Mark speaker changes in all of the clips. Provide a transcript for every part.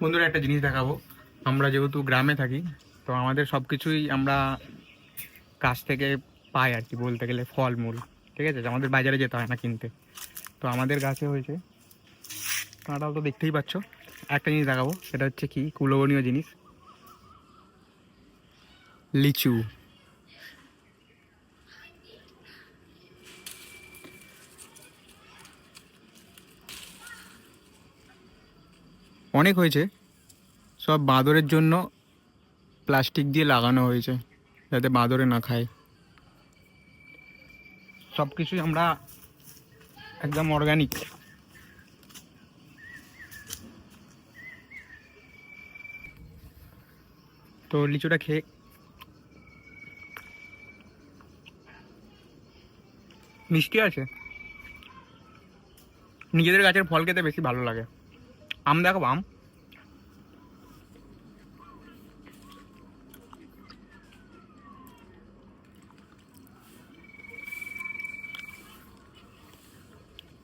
Speaker 1: বন্ধুরা, একটা জিনিস দেখাবো। আমরা যেহেতু গ্রামে থাকি, তো আমাদের সব কিছুই আমরা গাছ থেকে পাই আর কি, বলতে গেলে ফলমূল, ঠিক আছে? আমাদের বাজারে যেতে হয় না কিনতে। তো আমাদের গাছে হয়েছে কাঁটাল তো দেখতেই পাচ্ছ। একটা জিনিস দেখাবো, সেটা হচ্ছে কি, কুলবনীয় জিনিস। লিচু। অনেক হয়েছে। সব বাঁদরের জন্য প্লাস্টিক দিয়ে লাগানো হয়েছে, যাতে বাঁদরে না খায়। সব কিছুই আমরা একদম অর্গানিক তো লিচুটা খেয়ে মিষ্টি আছে। নিজেদের গাছের ফল খেতে বেশি ভালো লাগে। আম দেখো আম।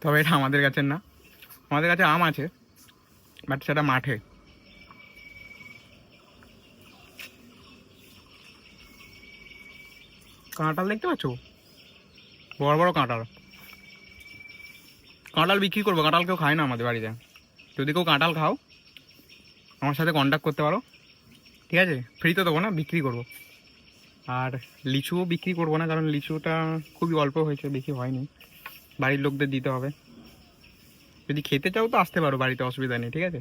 Speaker 1: তবে এটা আমাদের কাছে না। আমাদের কাছে আম আছে বাট সেটা মাঠে। কাঁঠাল দেখতে পাচ্ছ? বড় বড় কাঁঠাল। কাঁঠাল বিক্রি করব, কাঁঠাল কেউ খায় না আমাদের বাড়িতে। যদি কেউ কাঁঠাল খাও, আমার সাথে কন্ট্যাক্ট করতে পারো। ঠিক আছে? ফ্রিতে দেবো না, বিক্রি করব। আর লিচুও বিক্রি করব না, কারণ লিচুটা খুবই অল্প হয়েছে, বেশি হয়নি। বাড়ির লোকদের দিতে হবে। যদি খেতে চাও তো আসতে পারো, বাড়িতে অসুবিধা নেই, ঠিক আছে?